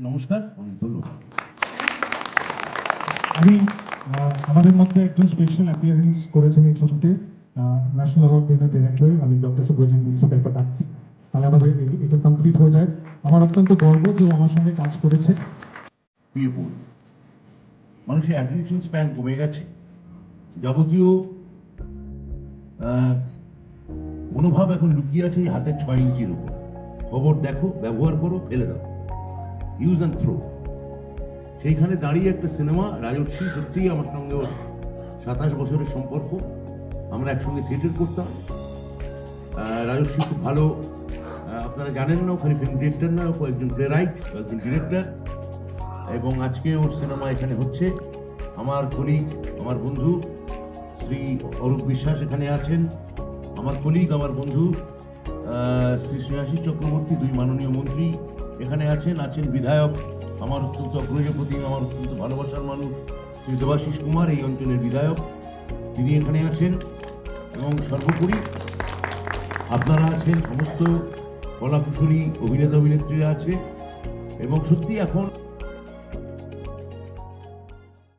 নমস্কার। বলুন আমি আহ, আমাদের মধ্যে একজন স্পেশাল অ্যাপিয়ারেন্স করেছেন এই ছবিতে ন্যাশনাল অ্যাওয়ার্ড উইনার ডিরেক্টর আমি ডক্টর মিত্রকে একবার ডাকছি তাহলে আমাদের এটা কমপ্লিট হয়ে যায়। আমার অত্যন্ত গর্ব যে আমার সঙ্গে কাজ করেছে। মানুষের অ্যাটেনশন স্প্যান কমে গেছে। যাবতীয় মনোভাব এখন লুকিয়ে আছে হাতের ছয় ইঞ্চির উপর। খবর দেখো, ব্যবহার করো, ফেলে দাও। ইউজ অ্যান্ড থ্রো সেইখানে দাঁড়িয়ে একটা সিনেমা রাজর্ষি সত্যিই আমার সঙ্গে ওর সাতাশ বছরের সম্পর্ক। আমরা একসঙ্গে থিয়েটার করতাম। রাজর্ষি খুব ভালো। আপনারা জানেন না, ওখানে ফিল্ম ডিরেক্টর না ও প্লে রাইট একজন ডিরেক্টর এবং আজকে ওর সিনেমা এখানে হচ্ছে। আমার কলিগ আমার বন্ধু শ্রী অরূপ বিশ্বাস এখানে আছেন। আমার কলিগ আমার বন্ধু শ্রী শ্রেয়াশিস চক্রবর্তী, দুই মাননীয় মন্ত্রী এখানে আছেন আছেন বিধায়ক আমার অত্যন্ত অগ্রজ প্রতি আমার অত্যন্ত ভালোবাসার মানুষ, শ্রী দেবাশিস কুমার, এই অঞ্চলের বিধায়ক। তিনি এখানে আছেন এবং সর্বোপরি আপনারা আছেন সমস্ত কলাকুশলী অভিনেতা অভিনেত্রীরা আছে। এবং সত্যি এখন